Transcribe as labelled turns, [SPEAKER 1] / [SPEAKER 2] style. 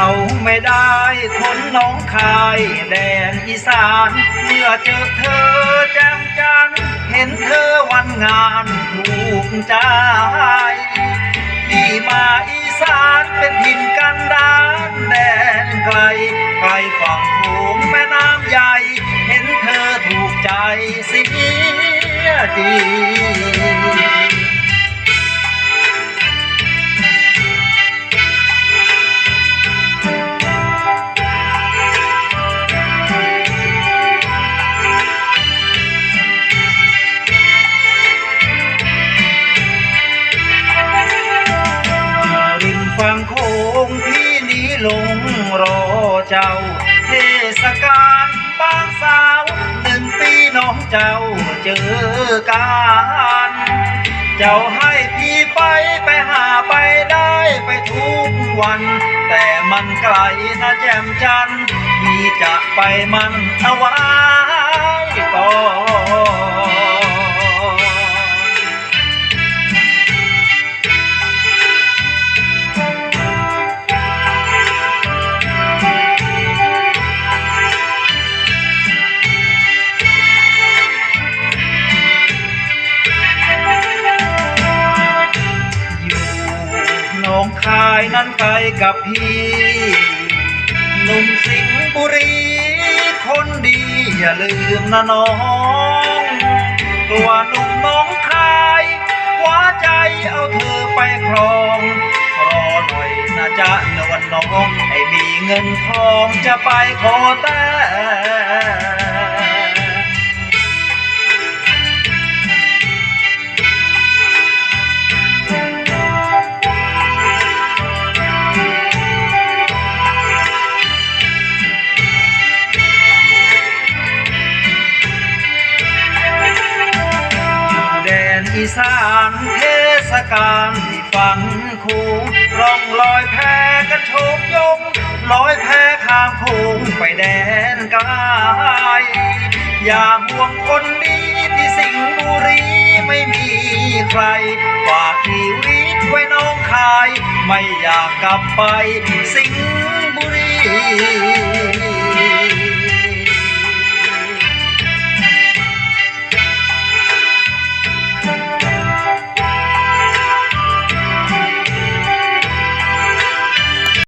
[SPEAKER 1] เอาไม่ได้คนหน้องคายแดนอีสานเมื่อเจอเธอแจ่มจันเห็นเธอวันงานถูกใจที่มาอีสานเป็นถิ่นกันดานแดนไกลไกลฝั่งโขงแม่น้ำใหญ่ เห็นเธอถูกใจเสียดีริม ฝั่งโขงพี่นี้ลงรอเจ้า เทศกาลบ้านสาวหนึ่งปีน้องเจ้าเจอกันเจ้าให้พี่ไปไปหาไปได้ไปทุกวัน แต่มันไกลนะแจ่มจันทร์พี่จะไปมันเอา น้องคายนั้นไปกับพี่ หนุ่มสิงห์บุรี คนดีอย่าลืมนะน้องกลัวหนุ่มน้องคายคว้าใจเอาเธอไปครองรอหน่อยนะจ๊ะนวลน้องให้มีเงินทองจะไปขอแต่ อีสานเทศกาลที่ฝันคูร่องลอยแพกันโชกยงลอยแพข้ามค้งไปแดนไกลอย่าห่วงคนดีที่สิงห์บุรีไม่มีใครฝากชีวิตไว้น้องคาย ไม่อยากกลับไปสิงห์